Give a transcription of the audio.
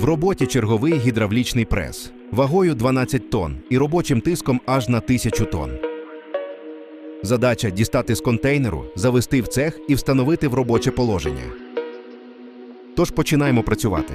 В роботі черговий гідравлічний прес вагою 12 тонн і робочим тиском аж на 1000 тонн. Задача дістати з контейнеру, завести в цех і встановити в робоче положення. Тож починаємо працювати.